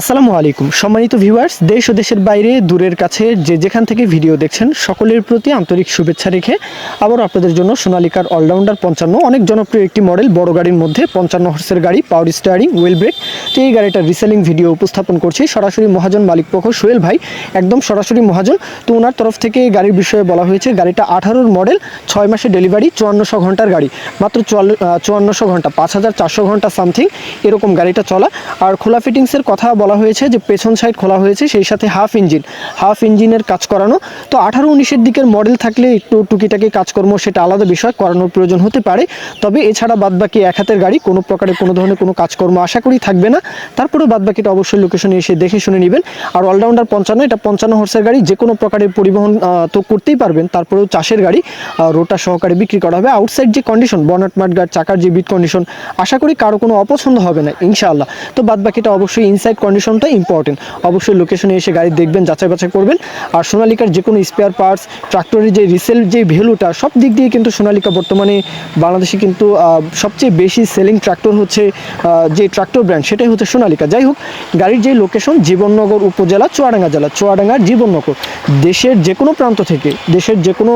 আসসালামু আলাইকুম। সম্মানিত ভিউয়ার্স, দেশ ও দেশের বাইরে, দূরের কাছে যে যেখান থেকে ভিডিও দেখছেন, সকলের প্রতি আন্তরিক শুভেচ্ছা রেখে আবার আপনাদের জন্য সোনালিকার অলরাউন্ডার পঞ্চান্ন, অনেক জনপ্রিয় একটি মডেল, বড় গাড়ির মধ্যে পঞ্চান্ন হর্সের গাড়ি পাওয়ার স্টারিং ওয়েল ব্রেক তো এই রিসেলিং ভিডিও উপস্থাপন করছি। সরাসরি মহাজন মালিক পক্ষ, সোহেল ভাই। একদম সরাসরি মহাজন। তো ওনার তরফ থেকে এই গাড়ির বিষয়ে বলা হয়েছে, গাড়িটা আঠারোর মডেল ছয় মাসে ডেলিভারি চুয়ান্নশো ঘণ্টার গাড়ি। মাত্র চুয়ান্নশো ঘণ্টা, পাঁচ হাজার চারশো ঘণ্টা সামথিং এরকম গাড়িটা চলা। আর খোলা ফিটিংসের কথা বলা হয়েছে যে, পেছন সাইড খোলা হয়েছে, সেই সাথে হাফ ইঞ্জিন হাফ ইঞ্জিনের কাজ করানো। তো আঠারো উনিশের দিকের মডেল থাকলে একটু টুকিটাকি কাজকর্ম, সেটা আলাদা বিষয়, করানোর প্রয়োজন হতে পারে। তবে এছাড়া বাদবাকি এক হাতের গাড়ি, কোনো প্রকারের কোনো ধরনের কোনো কাজকর্ম আশা করি থাকবে না। তারপরেও বাদবাকিটা অবশ্যই লোকেশনে এসে দেখে শুনে নেবেন। আর অলরাউন্ডার পঞ্চান্ন, এটা পঞ্চান্ন হর্সের গাড়ি, যে কোনো প্রকারের পরিবহন তো করতেই পারবেন। তারপরেও চাষের গাড়ি রোটা সহকারে বিক্রি করা হবে। আউটসাইড যে কন্ডিশন বনাট মাঠগার্ড চাকার যে বিট কন্ডিশন আশা করি কারও কোনো অপছন্দ হবে না, ইনশাআল্লাহ। তো বাদ বাকিটা অবশ্যই ইনসাইড কন্ডিশনটা ইম্পর্টেন্ট অবশ্যই লোকেশনে এসে গাড়ি দেখবেন, যাচাই বাছাই করবেন। আর সোনালিকার যে কোনো স্পেয়ার পার্টস ট্রাক্টরের যে রিসেল যে ভ্যালুটা, সব দিক দিয়ে কিন্তু সোনালিকা বর্তমানে বাংলাদেশে কিন্তু সবচেয়ে বেশি সেলিং ট্রাক্টর হচ্ছে যে ট্রাক্টর ব্র্যান্ড সেটাই হচ্ছে সোনালিকা। যাই হোক, গাড়ির যে লোকেশন জীবননগর উপজেলা, চুয়াডাঙ্গা জেলা। চুয়াডাঙ্গার জীবননগর, দেশের যে কোনো প্রান্ত থেকে, দেশের যে কোনো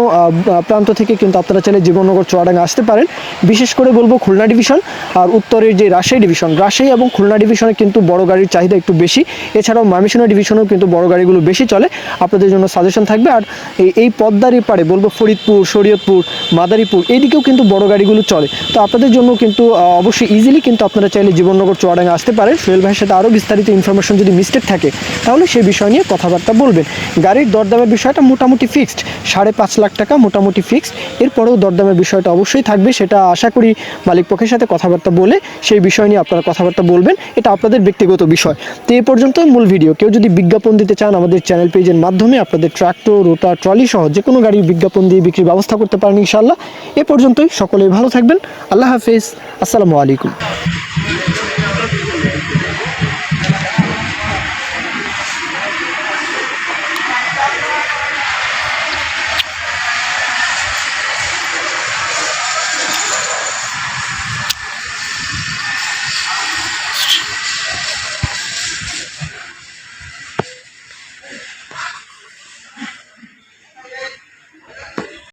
প্রান্ত থেকে কিন্তু আপনারা চাইলে জীবননগর, চুয়াডাঙ্গা আসতে পারেন। বিশেষ করে বলব খুলনা ডিভিশন আর উত্তরের যে রাজশাহী ডিভিশন রাজশাহী এবং খুলনা ডিভিশনে কিন্তু বড় গাড়ির চাহিদা একটু বেশি। এছাড়াও মামিসোনা ডিভিশনেও কিন্তু বড় গাড়িগুলো বেশি চলে। আপনাদের জন্য সাজেশন থাকবে। আর এই এই পদ্মার পারে বলব ফরিদপুর, শরীয়তপুর, মাদারীপুর এইদিকেও কিন্তু বড় গাড়িগুলো চলে। তো আপনাদের জন্য কিন্তু অবশ্যই ইজিলি কিন্তু আপনারা চাইলে জীবননগর, চুয়াডাঙ্গা আসতে পারেন। সোহেল ভাইয়ের সাথে আরও বিস্তারিত ইনফরমেশন যদি মিস্টেক থাকে, তাহলে সেই বিষয় নিয়ে কথাবার্তা বলবেন গাড়ির দরদামের বিষয়টা মোটামুটি ফিক্সড সাড়ে পাঁচ লাখ টাকা মোটামুটি ফিক্সড এরপরেও দরদামের বিষয়টা অবশ্যই থাকবে, সেটা আশা করি মালিক পক্ষের সাথে কথাবার্তা বলে সেই বিষয় নিয়ে আপনারা কথাবার্তা বলবেন। এটা আপনাদের ব্যক্তিগত বিষয়। তো এই পর্যন্ত মূল ভিডিও কেউ যদি বিজ্ঞাপন দিতে চান, আমাদের চ্যানেল পেজের মাধ্যমে আপনাদের ট্রাক্টর রোটার, ট্রলি সহ যে কোনো গাড়ির বিজ্ঞাপন দিয়ে বিক্রির ব্যবস্থা করতে পারেন ইনশাল্লাহ এ পর্যন্তই। সকলেই ভালো থাকবেন। আল্লাহ হাফেজ। আসসালামু আলাইকুম।